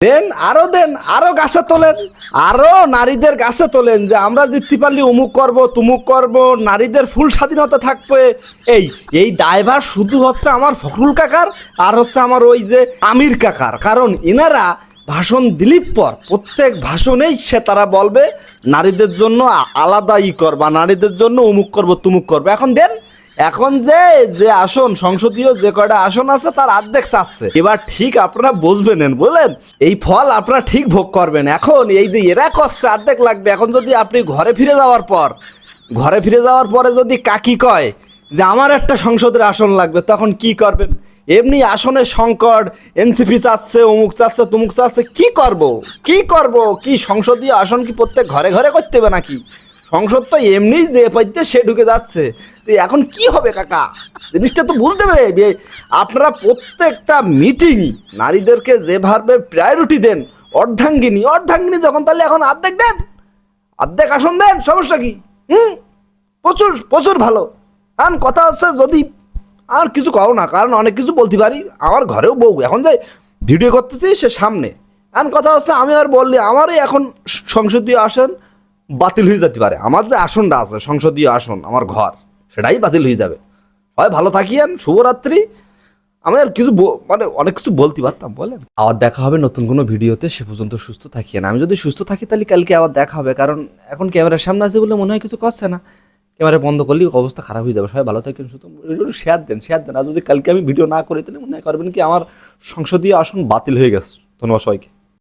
দেন, আরও দেন, আরও গাছে তোলেন। আরও নারীদের গাছে তোলেন যে আমরা জিততে পারলে অমুক করব, তুমুক করব, নারীদের ফুল স্বাধীনতা থাকবে। এই এই দায়ভার শুধু হচ্ছে আমার ফখরুল কাকার আর হচ্ছে আমার ওই যে আমির কাকার। কারণ এনারা ভাষণ দিলীপ পর, প্রত্যেক ভাষণেই সে তারা বলবে, নারীদের জন্য আলাদা ই করবা, নারীদের জন্য অমুক করব, তুমুক করব। এখন দেন এখন যে যে আসন, সংসদীয় যে কয়টা আসন আছে, তার অর্ধেক চাচ্ছে। এবার ঠিক আপনারা বুঝবেন বলেন এই ফল আপনারা ঠিক ভোগ করবেন। এখন এই যে এরা করছে অর্ধেক লাগবে। এখন যদি আপনি ঘরে ফিরে যাওয়ার পর, ঘরে ফিরে যাওয়ার পরে যদি কাকি কয় যে, আমার একটা সংসদের আসন লাগবে তখন কি করবেন? এমনি আসনের সংকট, এনসিপি চাচ্ছে, অমুক চাচ্ছে, তুমুক চাচ্ছে, কি করব? কি করব? কি সংসদীয় আসন কি প্রত্যেক ঘরে ঘরে করতে হবে নাকি? সংসদ তো এমনি যে পাইতে সে ঢুকে যাচ্ছে। তো এখন কি হবে কাকা? জিনিসটা তো বুঝতে হবে। আপনারা প্রত্যেকটা মিটিং নারীদেরকে যেভাবে প্রায়োরিটি দেন, অর্ধাঙ্গিনী অর্ধাঙ্গিনী যখন তাহলে এখন অর্ধেক দেন? অর্ধেক আসন দেন, সমস্যা কি? হুম? প্রচুর প্রচুর ভালো। কারণ কথা হচ্ছে যদি আর কিছু কও না, কারণ অনেক কিছু বলতে পারি, আমার ঘরেও বউ। এখন যে ভিডিও করতেছি সে সামনে। কারণ কথা হচ্ছে আমি আর বললি আমারই এখন সংসদীয় আসন বাতিল হয়ে যেতে পারে। আমার যে আসনটা আছে, সংসদীয় আসন, আমার ঘর, সেটাই বাতিল হয়ে যাবে। হয় ভালো থাকিয়েন, শুভরাত্রি। আমি আর কিছু মানে অনেক কিছু বলতে পারতাম, বলেন। আবার দেখা হবে নতুন কোনো ভিডিওতে, সে পর্যন্ত সুস্থ থাকিয়েন। আমি যদি সুস্থ থাকি, তাহলে কালকে আবার দেখা হবে, কারণ এখন ক্যামেরার সামনে আছে বলে মনে হয় কিছু করছে না। ক্যামেরা বন্ধ করলে অবস্থা খারাপ হয়ে যাবে। সবাই ভালো থাকেন, সুস্থ শেয়ার দেন শেয়ার দেন। আর যদি কালকে আমি ভিডিও না করি, তাহলে মনে করবেন কি আমার সংসদীয় আসন বাতিল হয়ে গেছে। ধন্যবাদ সবাইকে।